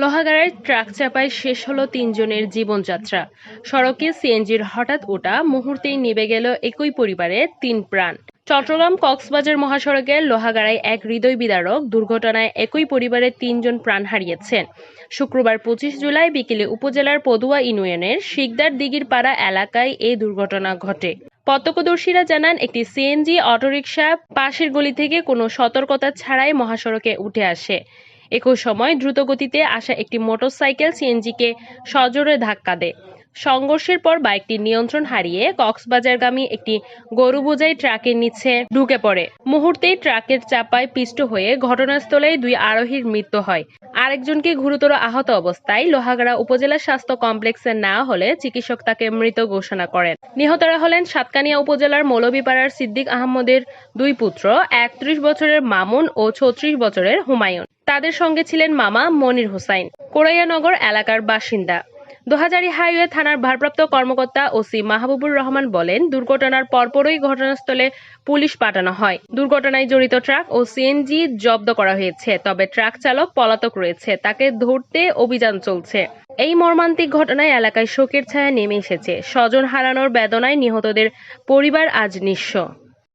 লোহাগাড়ায় truck চাপায় শেষ হলো তিনজনের জীবনযাত্রা। সড়কে সিএনজির হঠাৎ ওটা, মুহূর্তেই নিভে গেল একই পরিবারের তিন প্রাণ। চট্টগ্রাম কক্সবাজার মহাসড়কে লোহাগাড়ায় এক হৃদয় বিদারক দুর্ঘটনায় একই পরিবারের তিনজন প্রাণ হারিয়েছেন। শুক্রবার পঁচিশ জুলাই বিকেলে উপজেলার পদুয়া ইউনিয়নের শিকদার দিঘির পাড়া এলাকায় এই দুর্ঘটনা ঘটে। প্রত্যক্ষদর্শীরা জানান, একটি সিএনজি, অটোরিকশা পাশের গলি থেকে কোনো সতর্কতা ছাড়াই মহাসড়কে উঠে আসে। একই সময় দ্রুতগতিতে আসা একটি মোটরসাইকেল সিএনজিকে সজোরে ধাক্কা দেয়। সংঘর্ষের পর বাইকটি নিয়ন্ত্রণ হারিয়ে কক্সবাজারগামী একটি গরু বোঝাই ট্রাকের নিচে ঢুকে পড়ে। মুহূর্তেই ট্রাকের চাপায় পিষ্ট হয়ে ঘটনাস্থলেই দুই আরোহীর মৃত্যু হয়। আরেকজনকে গুরুতর আহত অবস্থায় লোহাগাড়া উপজেলা স্বাস্থ্য কমপ্লেক্সে না হলে চিকিৎসক তাকে মৃত ঘোষণা করেন। নিহতরা হলেন সাতকানিয়া উপজেলার মৌলভীপাড়ার সিদ্দিক আহমদের দুই পুত্র, একত্রিশ বছরের মামুন ও ছত্রিশ বছরের হুমায়ুন। তাদের সঙ্গে ছিলেন মামা মনির হোসাইন। কোরাইয়ানগর এলাকার বাসিন্দা। দোহাজারী হাইওয়ে থানার ভারপ্রাপ্ত কর্মকর্তা ওসি মাহবুবুর রহমান বলেন, দুর্ঘটনার পরপরই ঘটনাস্থলে পুলিশ পাঠানো হয়। দুর্ঘটনায় জড়িত ট্রাক ও সিএনজি জব্দ করা হয়েছে, তবে ট্রাক চালক পলাতক রয়েছে, তাকে ধরতে অভিযান চলছে। এই মর্মান্তিক ঘটনায় এলাকায় শোকের ছায়া নেমে এসেছে। স্বজন হারানোর বেদনায় নিহতদের পরিবার আজ নিঃস্ব।